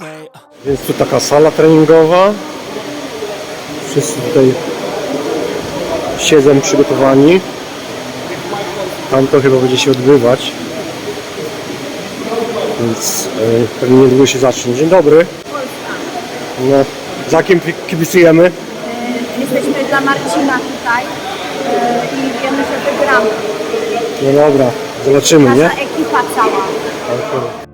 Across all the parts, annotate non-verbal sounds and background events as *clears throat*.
Way. Uh. Jest tu taka sala treningowa. Wszyscy tutaj siedzą przygotowani. Tam to chyba będzie się odbywać. Więc e, pewnie niedługo się zacznie. Dzień dobry. No, za kim kibicujemy? Jesteśmy dla Marcina tutaj e, i wiemy, że wygramy. No dobra, zobaczymy, nie? Nasza ekipa cała.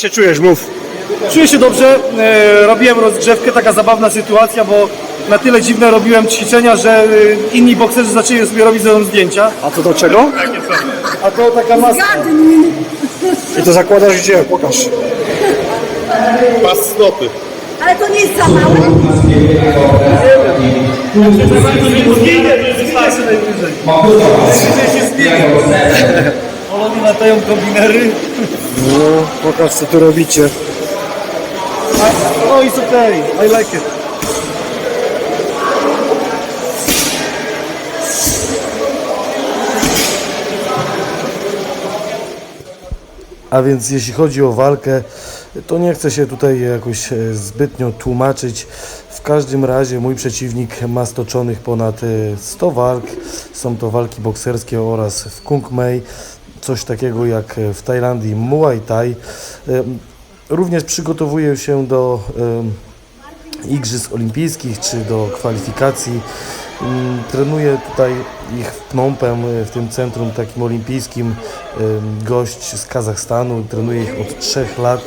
Się czujesz, mów. Czuję się dobrze, e, robiłem rozgrzewkę, taka zabawna sytuacja, bo na tyle dziwne robiłem ćwiczenia, że e, inni bokserzy zaczęli sobie robić ze mną zdjęcia. A to do czego? A to taka maska. I to zakładasz gdzie? Pokaż. Pas stopy. Ale to nie jest za małe? Ćwiczenie się zmienia. Polony latają kombinery. No, pokaż co tu robicie. No it's okay, I like it. A więc jeśli chodzi o walkę, to nie chcę się tutaj jakoś e, zbytnio tłumaczyć. W każdym razie mój przeciwnik ma stoczonych ponad e, 100 walk. Są to walki bokserskie oraz w Kung Mei, coś takiego jak e, w Tajlandii Muay Thai. E, Również przygotowuję się do e, Igrzysk Olimpijskich czy do kwalifikacji. Mm, Trenuję tutaj ich w Phnom w tym centrum takim olimpijskim. Gość z Kazachstanu, trenuję ich od 3 lat.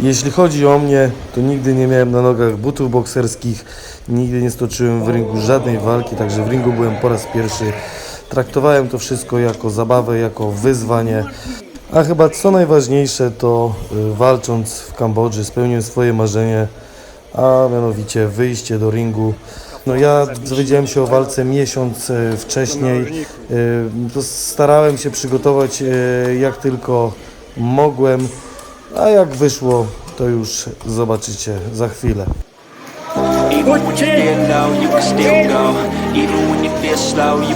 Jeśli chodzi o mnie, to nigdy nie miałem na nogach butów bokserskich, nigdy nie stoczyłem w ringu żadnej walki, także w ringu byłem po raz pierwszy. Traktowałem to wszystko jako zabawę, jako wyzwanie. A chyba co najważniejsze, to y, walcząc w Kambodży spełniłem swoje marzenie, a mianowicie wyjście do ringu. No ja dowiedziałem się o walce miesiąc e, wcześniej. To starałem się przygotować jak tylko mogłem, a jak wyszło, to już zobaczycie za chwilę. Even when you feel low, you can still go. Even when you feel slow, you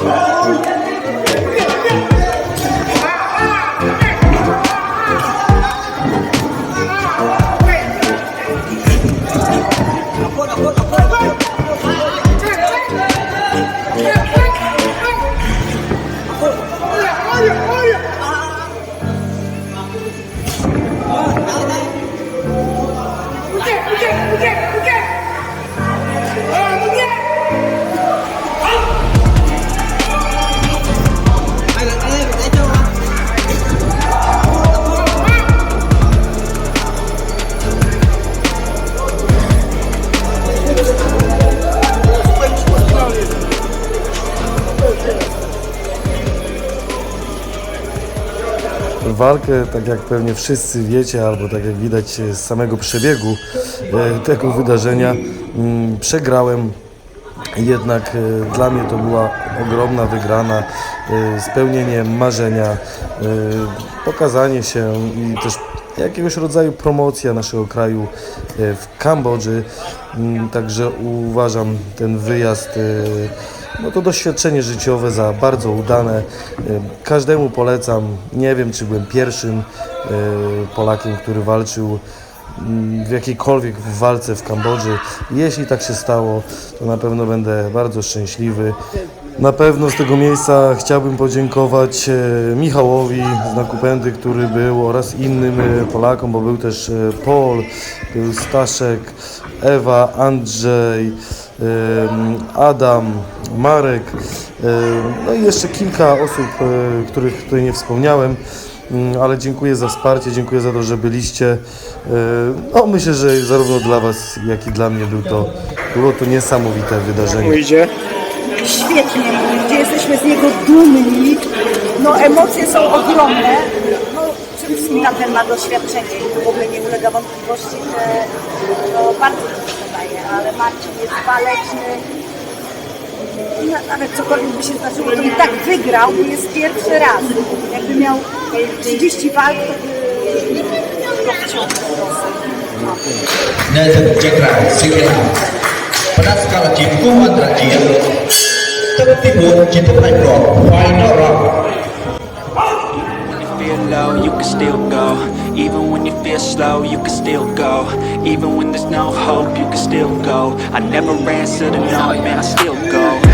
Hallelujah. Walkę, tak jak pewnie wszyscy wiecie, albo tak jak widać z samego przebiegu e, tego wydarzenia, mm, przegrałem. Jednak e, dla mnie to była ogromna wygrana, e, spełnienie marzenia, pokazanie się i też jakiegoś rodzaju promocja naszego kraju w Kambodży. Mm, Także uważam ten wyjazd no to doświadczenie życiowe za bardzo udane. Y, Każdemu polecam. Nie wiem, czy byłem pierwszym y, Polakiem, który walczył mm, w jakiejkolwiek walce w Kambodży. Jeśli tak się stało, to na pewno będę bardzo szczęśliwy. Na pewno z tego miejsca chciałbym podziękować e, Michałowi z Nakupędy, który był oraz innym Polakom, bo był też Paul, był Staszek, Ewa, Andrzej, Adam, Marek, no i jeszcze kilka osób, e, których tutaj nie wspomniałem. Ale dziękuję za wsparcie, dziękuję za to, że byliście. No myślę, że zarówno dla Was, jak i dla mnie był to, było to niesamowite wydarzenie. Idzie. Świetnie, gdzie jesteśmy z niego dumni. No emocje są ogromne. No, przede wszystkim tamten ma doświadczenie i w ogóle nie ulega wątpliwości, że to bardzo ale Marcin jest waleczny. No, Nawet cokolwiek by się zdarzyło, to i tak wygrał, bo jest pierwszy raz. Jakby miał e, 30 walk, to by go wciągnął Nelson Cekral, Cekral. Penas kalah Jimko Andra Jim. Tertibun Jimko Naikro, Final low, you can still go. Even when you feel slow, you can still go. Even when there's no hope, you can still go. I never answer to no, man, I still go.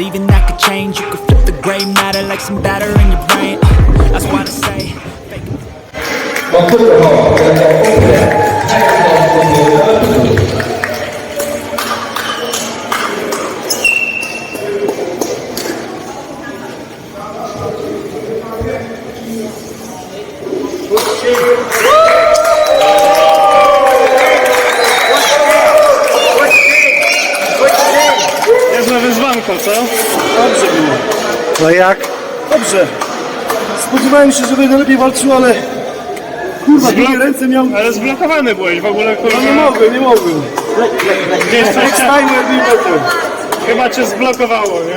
But even that could change. You could flip the gray matter like some batter in your brain. Uh, That's why I say. fake it. Wyzwanko, co? Dobrze było. No jak? Dobrze. Spodziewałem się, że będę lepiej walczył, ale... Kurwa, drugie ręce miał... Ale zblokowany byłeś w ogóle, kurwa. No nie mogłem, nie mogłem. Gdzieś coś better. chyba cię zblokowało, nie?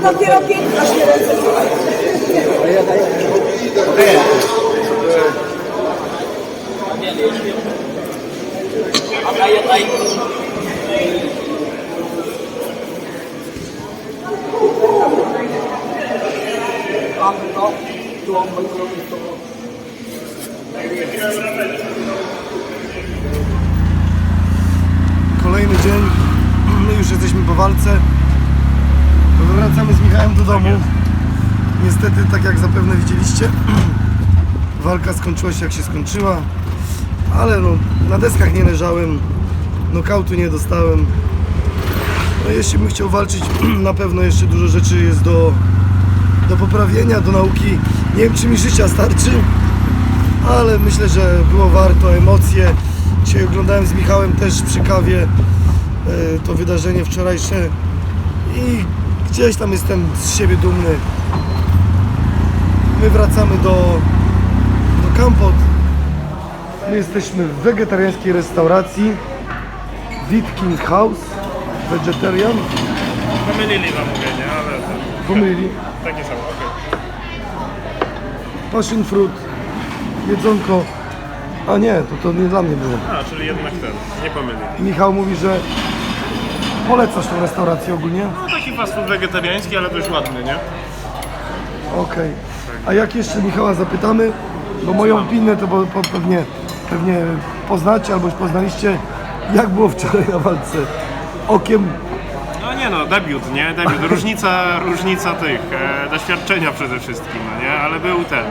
Dopiero piękna się Kolejny dzień, my już jesteśmy po walce. Wracamy z Michałem do domu. Niestety, tak jak zapewne widzieliście, *clears throat* walka skończyła się jak się skończyła, ale no, na deskach nie leżałem, nokautu nie dostałem. No, jeśli bym chciał walczyć, *clears throat* na pewno jeszcze dużo rzeczy jest do, do poprawienia, do nauki. Nie wiem, czy mi życia starczy, ale myślę, że było warto, emocje. Dzisiaj oglądałem z Michałem też przy kawie e, to wydarzenie wczorajsze i gdzieś tam jestem z siebie dumny. My wracamy do, do Kampot. My jesteśmy w wegetariańskiej restauracji Witkin House Vegetarian. Zamówienie, ale to Pomyli. takie samo, okej. Passion fruit, jedzonko. A nie, to, to nie dla mnie było. A, czyli jednak ten, nie pomylili. Michał mówi, że polecasz tą restaurację ogólnie. No taki fast food wegetariański, ale dość ładny, nie? Okej. A jak jeszcze Michała zapytamy, bo moją opinię to bo, po, pewnie, pewnie poznacie albo już poznaliście, jak było wczoraj na walce. Okiem nie no, debiut, nie? Debiut. Różnica, różnica tych, e, doświadczenia przede wszystkim, no nie? Ale był ten,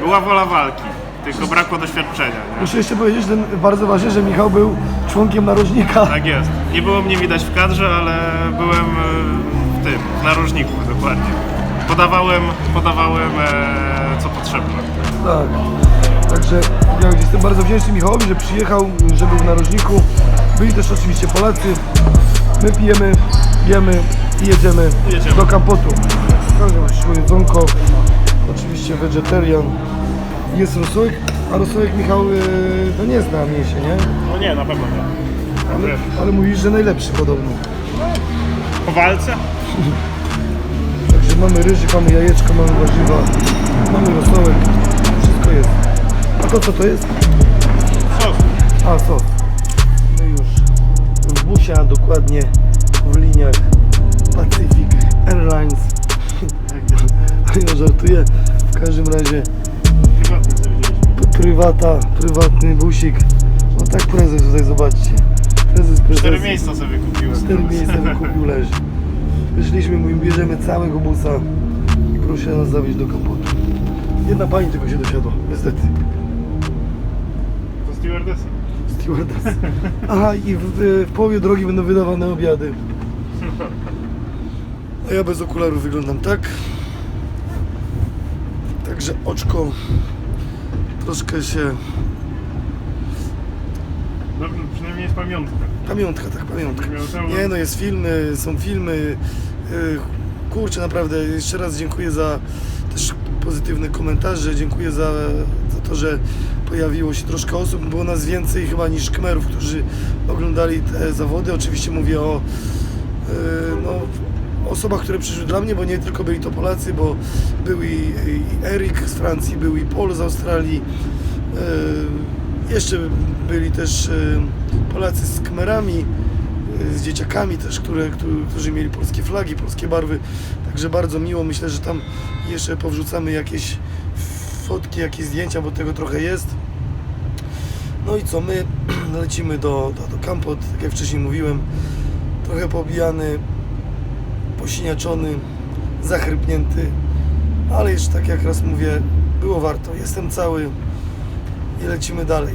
była wola walki, tylko brakło doświadczenia, nie? Muszę jeszcze powiedzieć, że bardzo ważne, że Michał był członkiem narożnika. Tak jest. Nie było mnie widać w kadrze, ale byłem e, w tym, w narożniku dokładnie. Podawałem, podawałem e, co potrzebne. Tak. Także ja jestem bardzo wdzięczny Michałowi, że przyjechał, że był w narożniku. Byli też oczywiście Polacy. My pijemy, jemy i jedziemy, Jedziemy. do Kampotu. Pokażę Wam jedzonko. Oczywiście vegetarian. Jest rosołek, a rosołek Michał yy, no nie zna mięsie, nie? No nie, na pewno nie. Ale, ale mówisz, że najlepszy podobno. Po walce? Także mamy ryżyk, mamy jajeczko, mamy warzywa, mamy rosołek. Wszystko jest. A to co to jest? Co? A co? My już w busie, a dokładnie w liniach Pacific Airlines. *laughs* Ja żartuję. W każdym razie prywata, prywatny busik. No tak prezes tutaj zobaczcie. Prezes prezes. Cztery miejsca sobie kupiłem. Cztery miejsca *laughs* wykupił leży. Wyszliśmy, mówimy, bierzemy całego busa i proszę nas zawieźć do kampotu. Jedna pani tylko się dosiadła, niestety. To stewardessa. Stewardess. Aha, i w, w połowie drogi będą wydawane obiady. A ja bez okularów wyglądam tak. Także oczko troszkę się... Dobrze, przynajmniej jest pamiątka. Pamiątka, tak, pamiątka. Nie no, jest filmy, są filmy. Yy, Kurczę, naprawdę, jeszcze raz dziękuję za też pozytywne komentarze, dziękuję za, za to, że pojawiło się troszkę osób, było nas więcej chyba niż kmerów, którzy oglądali te zawody. Oczywiście mówię o yy, no, osobach, które przyszły dla mnie, bo nie tylko byli to Polacy, bo był i, i Erik z Francji, był i Paul z Australii, yy, jeszcze byli też yy, Polacy z kmerami, z dzieciakami też, które, którzy mieli polskie flagi, polskie barwy, także bardzo miło, myślę, że tam jeszcze powrzucamy jakieś fotki, jakieś zdjęcia, bo tego trochę jest. No i co, my *clears throat* lecimy do, do, do tak jak wcześniej mówiłem, trochę pobijany, posiniaczony, zachrypnięty, ale jeszcze tak jak raz mówię, było warto. Jestem cały i lecimy dalej.